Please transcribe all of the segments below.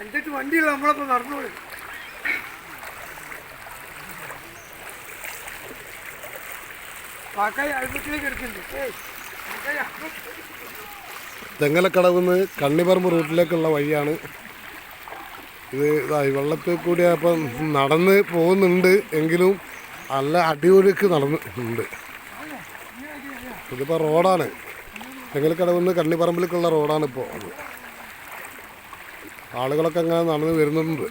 അഞ്ചെട്ട് വണ്ടിയുള്ള നമ്മളപ്പോൾ നടന്നോളൂ. തെങ്ങലക്കടവ് നിന്ന് കണ്ണിപ്പറമ്പ് റൂട്ടിലേക്കുള്ള വഴിയാണ്. ഇത് ഇതായി വെള്ളത്തിൽ കൂടി അപ്പം നടന്ന് പോകുന്നുണ്ട് എങ്കിലും നല്ല അടിയൊഴുക്ക് നടന്ന് ഉണ്ട്. ഇതിപ്പോൾ റോഡാണ്. തെങ്ങലക്കടവ് നിന്ന് കണ്ണിപ്പറമ്പിലേക്കുള്ള റോഡാണ് ഇപ്പോൾ അത് ആളുകളൊക്കെ അങ്ങനെ നടന്ന് വരുന്നുണ്ട്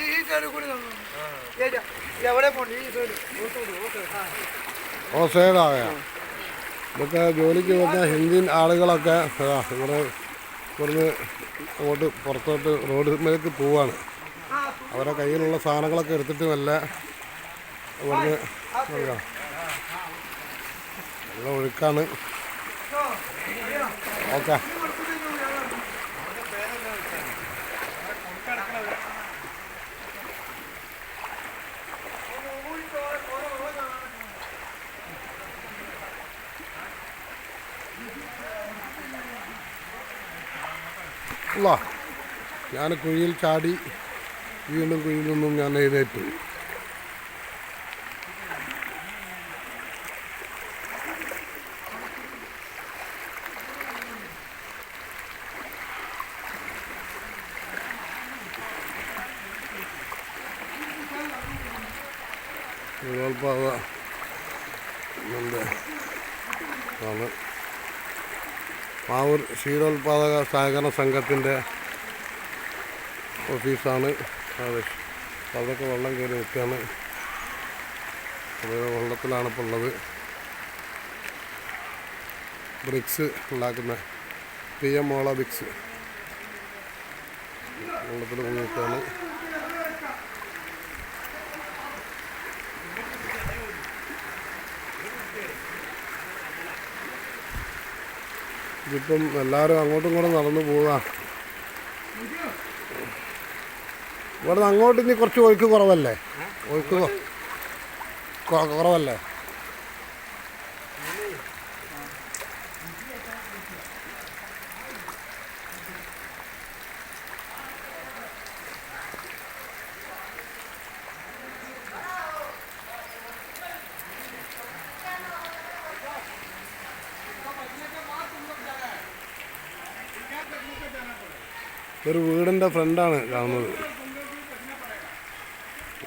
ഈ സോറി ഏതാ എവിടെ പോണ്ടി ഈ സൈഡ് ആ ഓ സൈഡായ ഇതൊക്കെ ജോലിക്ക് വന്ന ഹിന്ദി ആളുകളൊക്കെ ഇവിടെ ഇവിടുന്ന് അങ്ങോട്ട് പുറത്തോട്ട് റോഡ് മേലേക്ക് പോവാണ്. അവരുടെ കയ്യിലുള്ള സാധനങ്ങളൊക്കെ എടുത്തിട്ട് വല്ല ഇവിടുന്ന്. നല്ല ഒഴുക്കാണ്. ഓക്കെ. ഞാൻ കുഴിയിൽ ചാടി വീണ്ടും കുഴിയിൽ നിന്നും ഞാൻ എഴുന്നേറ്റു. ഉരുൾപ്പാത ആണ്. മാവൂർ ക്ഷീരോത്പാദക സഹകരണ സംഘത്തിന്റെ ഓഫീസാണ്. അതെ. അതൊക്കെ വെള്ളം കയറി നിൽക്കുകയാണ്. വെള്ളത്തിലാണ് ഇപ്പോൾ ഉള്ളത്. ബ്രിക്സ് ഉണ്ടാക്കുന്ന പി എം മോള ബ്രിക്സ് വെള്ളത്തിൽ മുങ്ങി ഇതിപ്പം എല്ലാവരും അങ്ങോട്ടും ഇങ്ങോട്ടും നടന്നു പോവുക. ഇവിടെ അങ്ങോട്ട് ഇനി കുറച്ച് ഒഴുക്ക് കുറവല്ലേ? ഒഴുക്ക് കുറവല്ലേ? ഒരു വീടിന്റെ ഫ്രണ്ടാണ് കാണുന്നത്.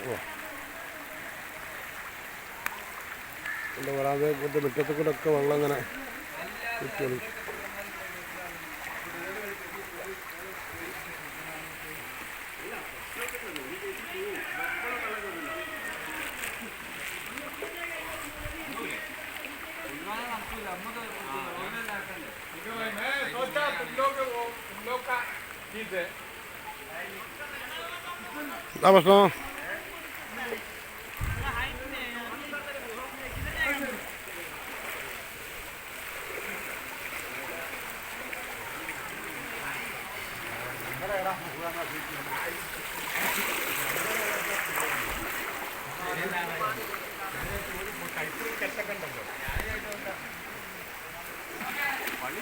ഓ. എന്റെ വരാതെ കൂട്ട് മുറ്റത്ത് കൂടെ ഒക്കെ വെള്ളം ഇങ്ങനെ ചുറ്റും എന്താ പ്രശ്നം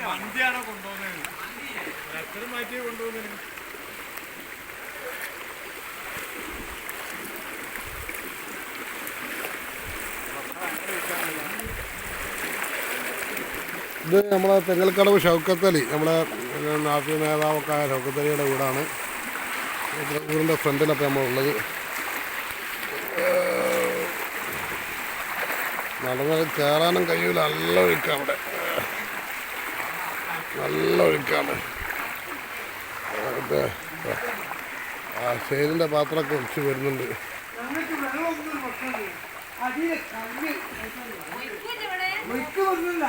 വണ്ടിയാണോ കൊണ്ടുപോകുന്നത്? എത്ര മാറ്റി ഇത് നമ്മളെ തെങ്ങൽക്കടവ് ഷൗക്കത്തലി നമ്മളെ നാട്ടിൽ നേതാവൊക്കെ ആയ ഷൗക്കത്തലിയുടെ വീടാണ്. വീടിന്റെ ഫ്രണ്ടിലപ്പോൾ നമ്മളുള്ളത്. നടന്ന് കയറാനും കഴിയൂല. നല്ല ഒഴുക്കാണ് അവിടെ. നല്ല ഒഴുക്കാണ്. ആ ഷെയ്ലിന്റെ പാത്രമൊക്കെ കുറച്ച് വരുന്നുണ്ട്. ഒഴുക്ക് വന്നില്ല